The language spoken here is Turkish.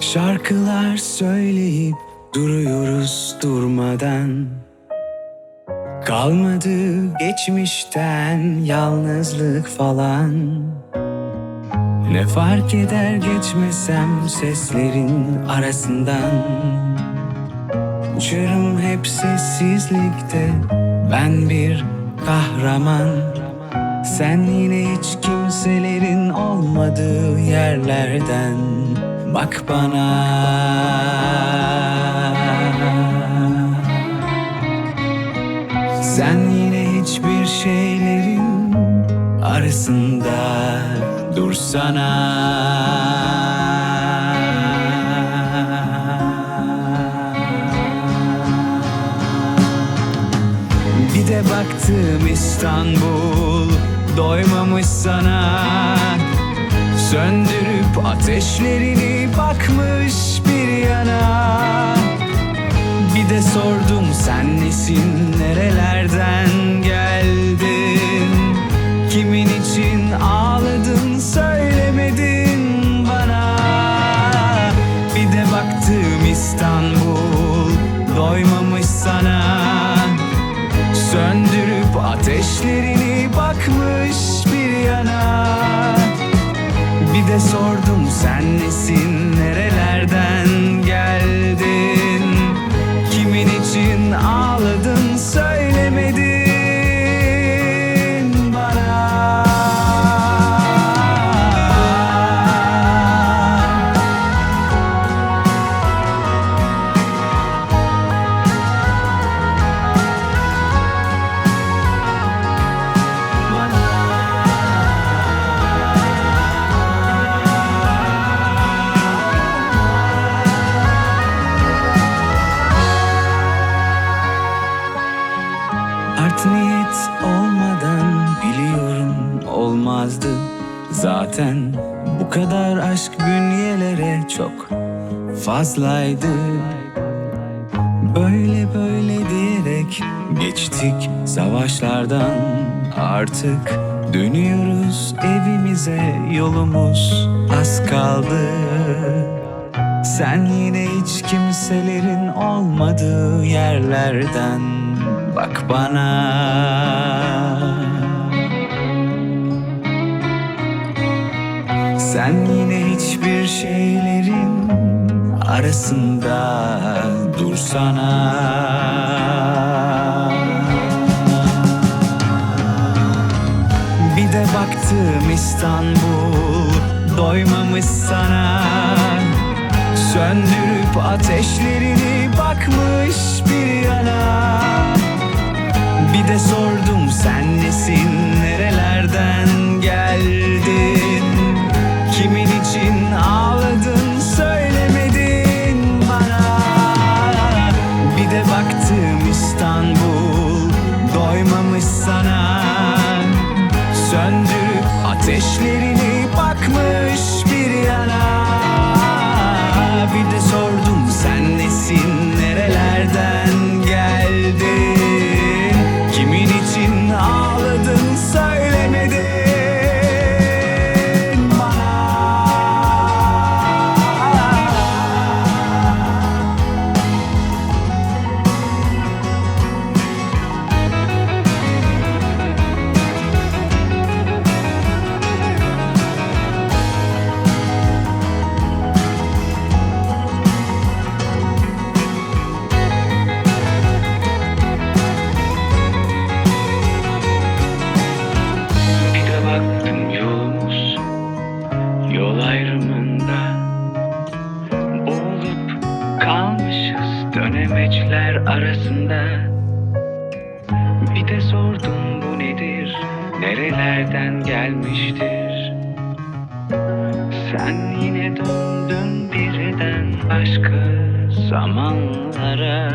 Şarkılar söyleyip duruyoruz durmadan. Kalmadı geçmişten yalnızlık falan. Ne fark eder geçmesem seslerin arasından? Uçarım hep sessizlikte ben bir kahraman. Sen yine hiç kimselerin olmadığı yerlerden Bak bana. Sen yine hiçbir şeylerin arasında dursana. Bir de baktım İstanbul doymamış sana Söndürüp ateşlerini bakmış bir yana. Bir de sordum sen nesin? Nerelerden geldin? Kimin için ağladın? Söylemedin bana. Bir de baktım İstanbul doymamış sana. Söndürüp ateşlerini sordum sen nesin Art niyet olmadan biliyorum olmazdı. Zaten bu kadar aşk bünyelere çok fazlaydı. Böyle böyle diyerek geçtik savaşlardan. Artık dönüyoruz evimize yolumuz az kaldı. Sen yine hiç kimselerin olmadığı yerlerden bak bana. Sen yine hiçbir şeylerin arasında dursana. Bir de baktım İstanbul doymamış sana. Söndürüp ateşlerini bakmış bir yana Bir de sordum sen nesin? Nerelerden geldin? Kimin için ağladın? Söylemedin bana. Bir de baktım İstanbul doymamış sana. Söndürüp ateşlerini bakmış bir yana dönemeçler arasında Bir de sordum bu nedir? Nerelerden gelmiştir? Sen yine döndün birden başka zamanlara